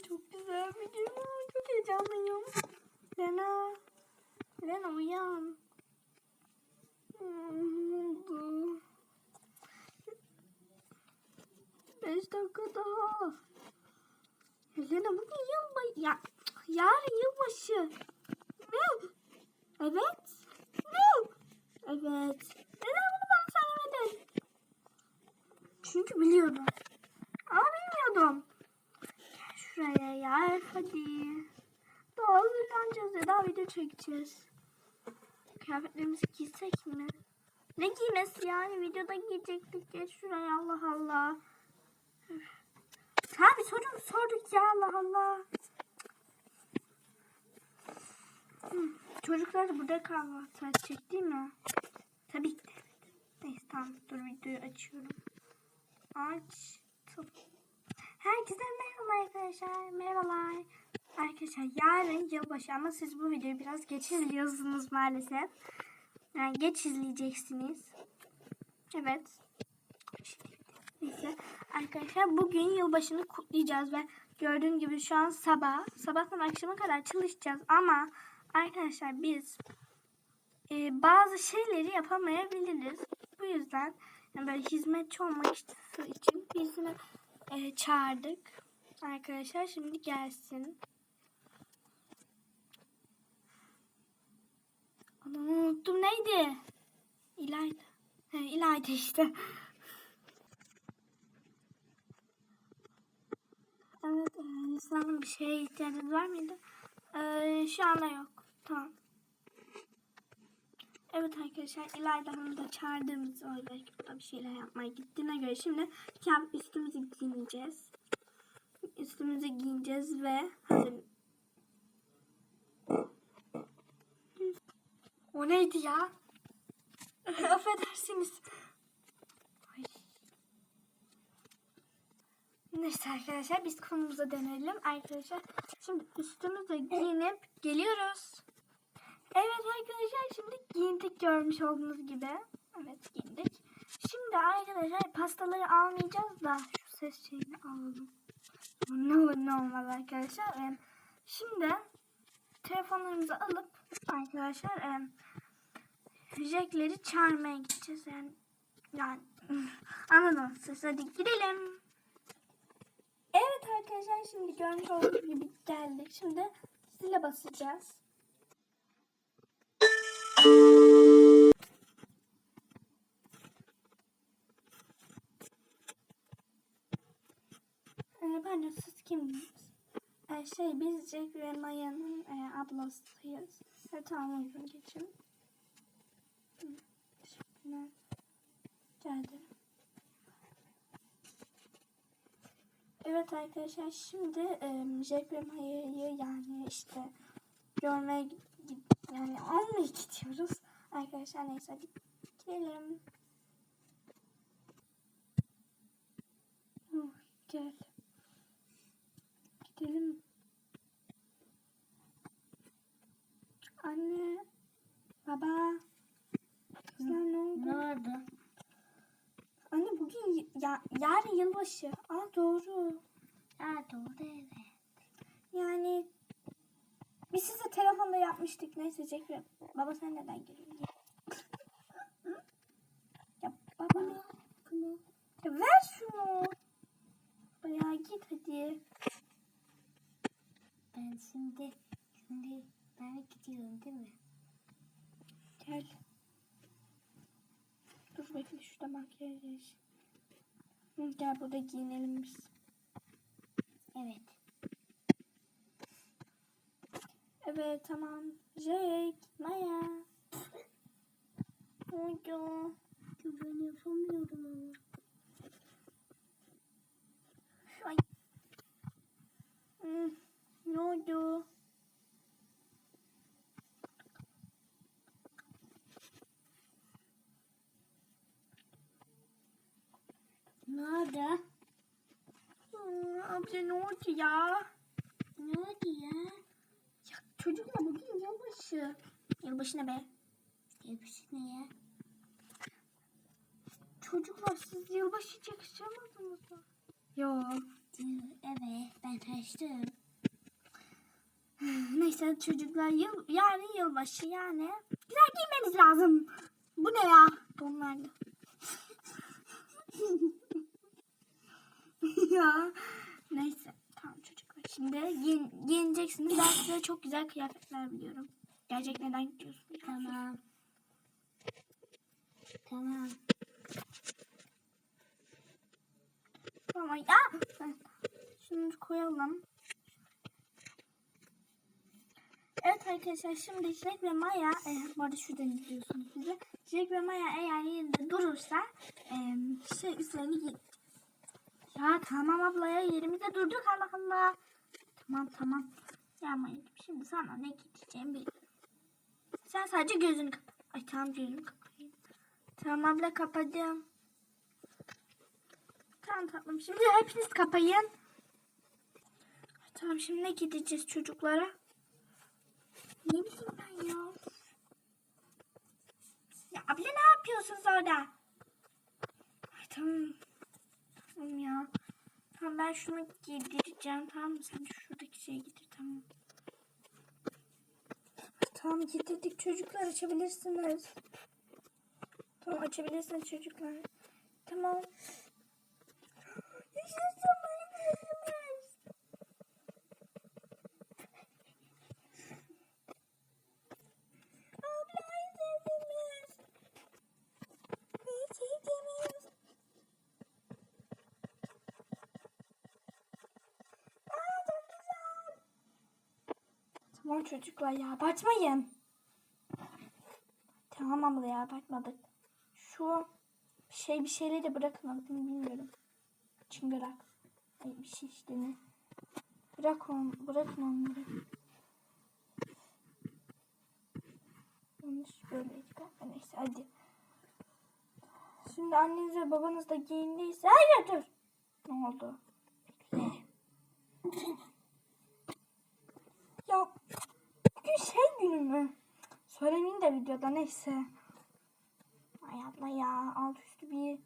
çok güzel video. Çok heyecanlıyım. Lena. Lena uyan. Hmm, ne oldu? Beş dakika daha. Lena bugün yılbaşı. Ya, yarın yılbaşı. Ne? Evet. Ne? Evet. Neden bunu bana söylemedin? Çünkü biliyordum. Ama bilmiyordum. Şuraya ya hadi. Daha hazırlanacağız ya daha video çekeceğiz. Kıyafetlerimizi giysek mi? Ne giymesi yani videoda giyecektik. Geç şuraya Allah Allah. Üf. Ha bir soru mu sorduk ya Allah Allah. Çocuklar da burada kahvaltı edecek değil mi? Tabii ki. Neyse tamam dur videoyu açıyorum. Açtım. Herkese merhaba arkadaşlar. Merhabalar. Arkadaşlar yarın yılbaşı ama siz bu videoyu biraz geç izliyorsunuz maalesef. Yani geç izleyeceksiniz. Evet. Neyse arkadaşlar bugün yılbaşını kutlayacağız ve gördüğün gibi şu an sabah. Sabahtan akşama kadar çalışacağız ama arkadaşlar biz e, bazı şeyleri yapamayabiliriz. Bu yüzden yani böyle hizmetçi olmak için birisini e, çağırdık. Arkadaşlar şimdi gelsin. Adını unuttum neydi? İlayda. He, İlayda işte. Evet, e, Nisan'ın bir şeye ihtiyacınız var mıydı? E, şu anda yok. Tamam. Evet arkadaşlar İlayda Hanım'ı da çağırdığımız o bir şeyler yapmaya gittiğine göre şimdi kıyafet üstümüzü giyineceğiz. Üstümüzü giyineceğiz ve hazır. O neydi ya? Affedersiniz. Ay. Neyse arkadaşlar biz konumuza dönelim. Arkadaşlar şimdi üstümüzü giyinip geliyoruz. Evet arkadaşlar şimdi giyindik görmüş olduğunuz gibi. Evet giyindik. Şimdi arkadaşlar pastaları almayacağız da şu ses şeyini alalım. Ne olur ne olmaz arkadaşlar. Şimdi telefonlarımızı alıp arkadaşlar Jack'leri çağırmaya gideceğiz. Yani, yani anladınız siz hadi gidelim. Evet arkadaşlar şimdi görmüş olduğunuz gibi geldik. Şimdi zile basacağız. De siz kimsiniz? Ee, şey biz Jack ve Maya'nın e, ablasıyız. Evet tamam uygun geçin. Teşekkürler. Rica ederim. Evet arkadaşlar şimdi e, Jack ve Maya'yı yani işte görmeye yani almaya gidiyoruz. Arkadaşlar neyse hadi gidelim. Oh, gel. Gidelim. Anne. Baba. Kızlar ne oldu? Ne oldu? Anne bugün ya, yarın yılbaşı. Aa doğru. Ha doğru evet. Yani biz size telefonda yapmıştık. Neyse Cekre. Baba sen neden geliyorsun? Gel. ya baba. Bunu Ya ver şunu. Ya git hadi. Ben şimdi şimdi ben gidiyorum değil mi? Gel. Dur bekle şurada makyaj Gel burada giyinelim biz. Evet. Evet tamam. Jake, Maya. Oldu? Ben yapamıyorum ama. Ay. Hmm, ne oldu? Ne oldu? Hmm, abla ne oldu ya? Ne oldu ya? Ya çocuklar bugün yılbaşı. Yılbaşı ne be? Hepsi ne ya? Çocuklar siz yılbaşı çakışamadınız mı? Yok. Evet ben açtım. Neyse çocuklar yıl yani yılbaşı yani. Güzel giymeniz lazım. Bu ne ya? Donlarla. ya neyse tamam çocuklar. Şimdi giyin, giyineceksiniz. Ben size çok güzel kıyafetler biliyorum. Gerçek neden gidiyorsun? Tamam. Tamam. Tamam ya. Şunu koyalım. Evet arkadaşlar şimdi Jack ve Maya, e, bu arada şuradan izliyorsunuz bizi. Jack ve Maya eğer yerinde durursa e, şey üstlerini giy. Ya tamam ablaya yerimizde durduk Allah Allah. Tamam tamam. Ya Maya'cığım şimdi sana ne giyeceğim biliyorum. Sen sadece gözünü kapat. Ay tamam gözünü kapayım. Tamam abla kapadım. Tamam tatlım. Şimdi hepiniz kapayın. Tamam şimdi ne gideceğiz çocuklara? Ne bileyim ben ya. Ya abla ne yapıyorsunuz orada? Ay, tamam. Tamam ya. Tamam ben şunu giydireceğim tamam mı? Sen şuradaki şeyi giydir tamam. Tamam giydirdik çocuklar açabilirsiniz. Tamam açabilirsiniz çocuklar. Tamam. Yaşasın benim gözümüz. Abla izlediniz. Biz izlediniz. Aa çok güzel. Tamam çocuklar ya abartmayın. Tamam abla ya abartmadık. Şu şey bir şeyleri de bırakın adını bilmiyorum. Çıngırak. Ay bir şey işte ne. Bırak onu, bırakın onları. Yanlış böyleydi galiba. Neyse hadi. Şimdi anneniz ve babanız da giyindiyse hayır dur. Ne oldu? Bekle. ya bugün günü mü? Söylemeyeyim de videoda neyse. Ay abla ya alt üstü bir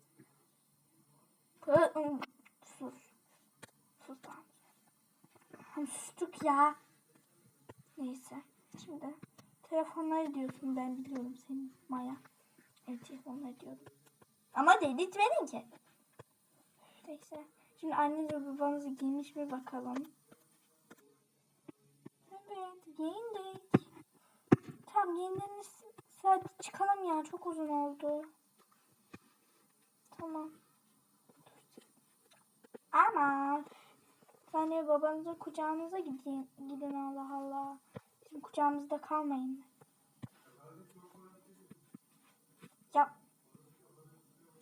Hı, Sus. Sus tamam. Tamam, Sustuk ya. Neyse. Şimdi telefonları diyorsun ben biliyorum senin Maya. Evet telefonları diyordum. Ama dedirtmedin ki. Neyse. Şimdi anneniz babanızı giymiş mi bakalım. Evet giyindik. Tamam giyindiğiniz saat çıkalım ya çok uzun oldu. Tamam. Ama de babanızın kucağınıza gidin, gidin Allah Allah. Bizim kucağımızda kalmayın. Ya.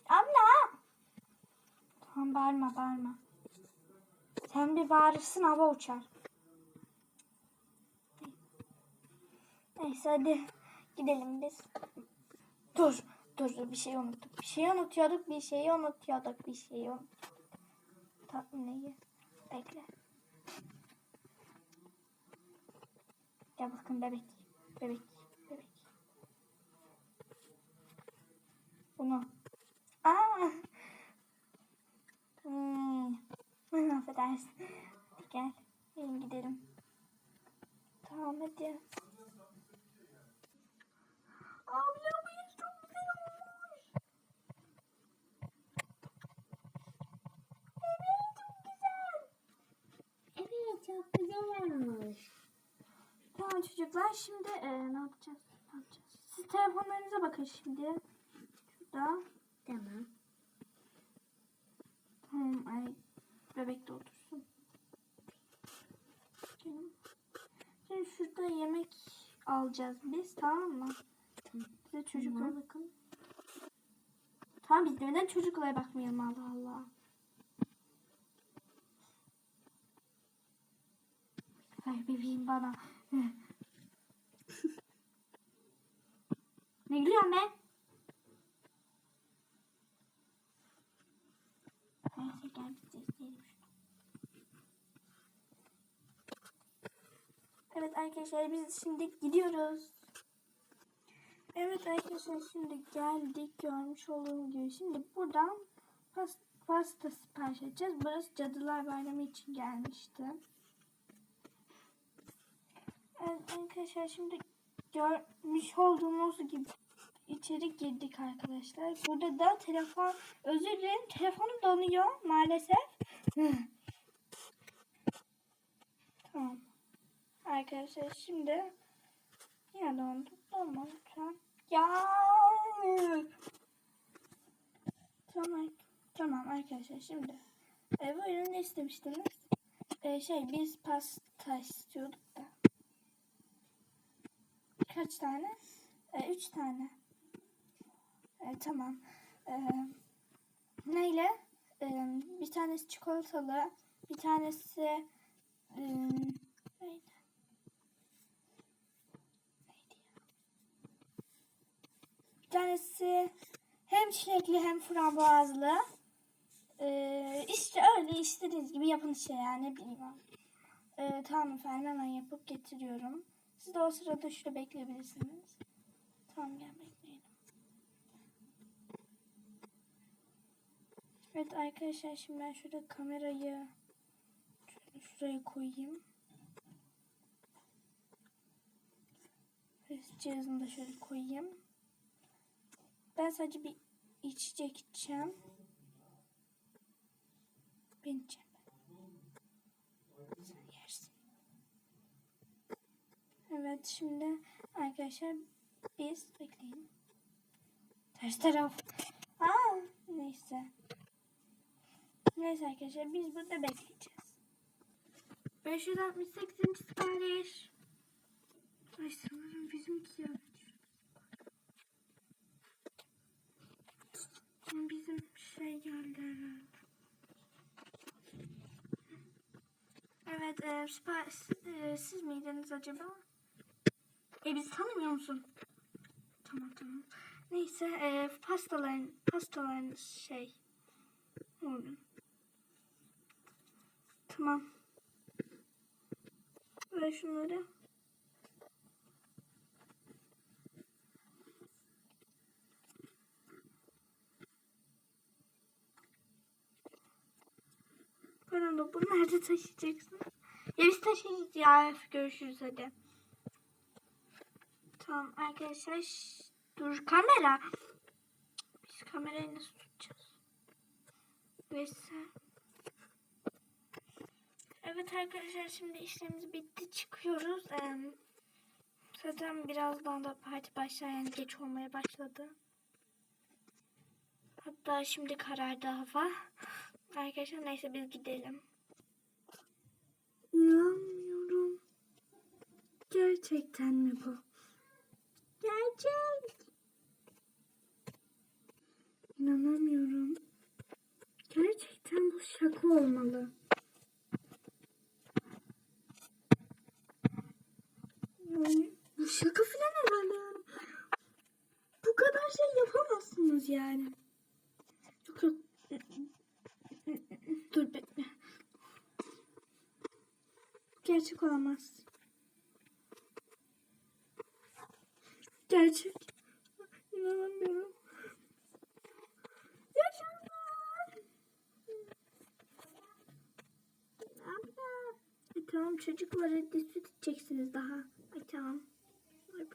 Abla. Tamam bağırma bağırma. Sen bir bağırırsın hava uçar. Neyse hadi gidelim biz. Dur. Dur dur bir şey unuttuk. Bir şey unutuyorduk. Bir şeyi unutuyorduk. Bir şeyi unutuyorduk. Tatlı neyi? Bekle. Gel bakın bebek. Bebek. Bebek. Bunu. Aa. Hmm. Affedersin. Gel. Gidelim. Tamam hadi. Evet çok güzel. Evet çok güzel olmuş. Tamam çocuklar şimdi e, ne yapacağız? Ne yapacağız? Siz telefonlarınıza bakın şimdi. Şurada. Tamam. Tamam ay bebek de otursun. Şimdi şurada yemek alacağız biz tamam mı? Size çocuklara Tamam. bakın. Tamam biz de neden çocuklara bakmayalım Allah Allah. Ver bebeğim bana. ne gülüyorsun be? Neyse gel biz de izleyelim şunu. Evet arkadaşlar biz şimdi gidiyoruz. Evet arkadaşlar şimdi geldik görmüş olduğunuz gibi. Şimdi buradan pas pasta sipariş edeceğiz. Burası Cadılar Bayramı için gelmişti. Evet arkadaşlar şimdi görmüş olduğunuz gibi içeri girdik arkadaşlar. Burada da telefon, özür dilerim telefonum donuyor maalesef. tamam. Arkadaşlar şimdi ya dondu. Donma lütfen. Ya. Tamam. Tamam arkadaşlar şimdi. E, buyurun ne istemiştiniz? E, şey biz pasta istiyorduk da. Kaç tane? E, üç tane. E, tamam. E, neyle? E, bir tanesi çikolatalı. Bir tanesi e, neydi? Neydi ya? Bir tanesi hem çilekli hem frambuazlı. Ee, işte öyle istediğiniz gibi yapın işte yani bilmem. Ee, tamam efendim hemen yapıp getiriyorum. Siz de o sırada şurada bekleyebilirsiniz. Tamam gel bekleyelim. Evet arkadaşlar şimdi ben şurada kamerayı şuraya koyayım. Ve cihazını da şöyle koyayım. Ben sadece bir içecek içeceğim. Ben içeceğim. Sen yersin. Evet şimdi arkadaşlar biz bekleyin. Ters taraf. Aa, neyse. Neyse arkadaşlar biz burada bekleyeceğiz. 568. sipariş. Ay sanırım bizimki ya. Bizim şey geldi herhalde. Evet, e, sipariş, e, siz miydiniz acaba? E bizi tanımıyor musun? Tamam tamam. Neyse, e, pastaların, pastaların şey. Orada. Tamam. Ver şunları. Pardon da bunu nerede taşıyacaksın? Ya biz taşıyacağız ya. Görüşürüz hadi. Tamam arkadaşlar. Dur kamera. Biz kamerayı nasıl tutacağız? Neyse. Evet arkadaşlar şimdi işlemimiz bitti. Çıkıyoruz. Ee, zaten birazdan da parti başlar yani geç olmaya başladı. Hatta şimdi karardı hava. Arkadaşlar neyse biz gidelim. Gerçekten mi bu? Gerçek. İnanamıyorum. Gerçekten bu şaka olmalı. Yani bu şaka falan herhalde. Bu kadar şey yapamazsınız yani. Yok yok. Dur bekle. Gerçek olamaz. Gerçek. İnanamıyorum. Yaşasın. Abla. E, tamam çocuklar hadi süt içeceksiniz daha. Ay tamam. Ay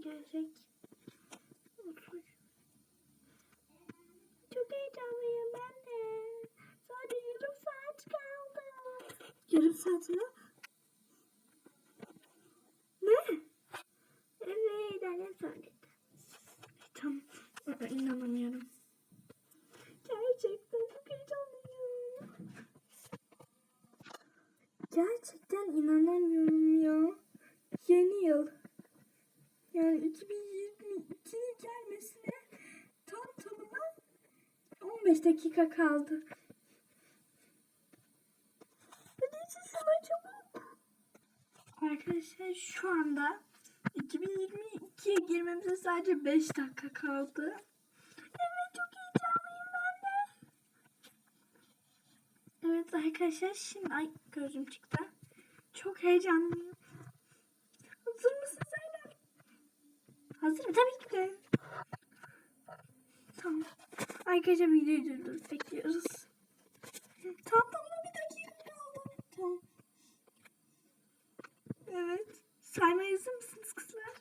gerçek. Otur. Çok heyecanlıyım ben de. Sadece yarım saat kaldı. Yarım saat mi? Ne? Evet annem. Aa, inanamıyorum. Gerçekten çok heyecanlıyım. Gerçekten inanamıyorum ya. Yeni yıl. Yani 2022'nin gelmesine tam tamına 15 dakika kaldı. Hadi çabuk. Arkadaşlar şu anda 2022'ye girmemize sadece 5 dakika kaldı. Evet çok heyecanlıyım ben de. Evet arkadaşlar şimdi ay gözüm çıktı. Çok heyecanlıyım. Hazır mısın Zeynep? Hazırım tabii ki de. Tamam. Arkadaşlar videoyu durdurup bekliyoruz. Tamam tamam bir dakika kaldı. Tamam. Evet. Saymaya hazır mısınız kızlar?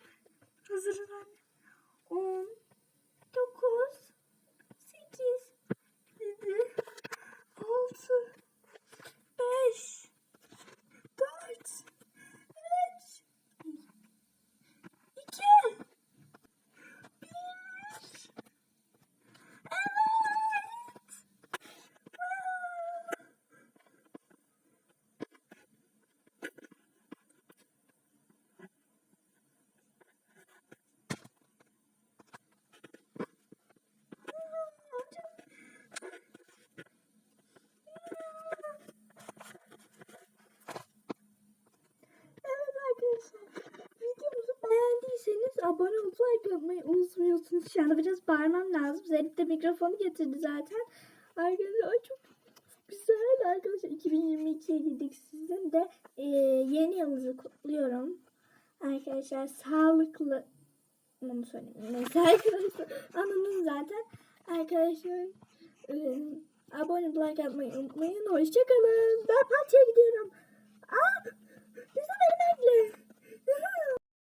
Hazırız anne. 10 9 8 7 6 5 4 3 2 1 Evet. Evet arkadaşlar. Videomuzu abone olup like atmayı unutmuyorsunuz. Şu biraz bağırmam lazım. Zeynep de mikrofonu getirdi zaten. Arkadaşlar çok güzel arkadaşlar. 2022'ye girdik sizin de e, yeni yılınızı kutluyorum. Arkadaşlar sağlıklı bunu söyleyeyim. Neyse arkadaşlar anladınız zaten. Arkadaşlar e, abone olup like atmayı unutmayın. Hoşçakalın. Ben parçaya gidiyorum. Aa,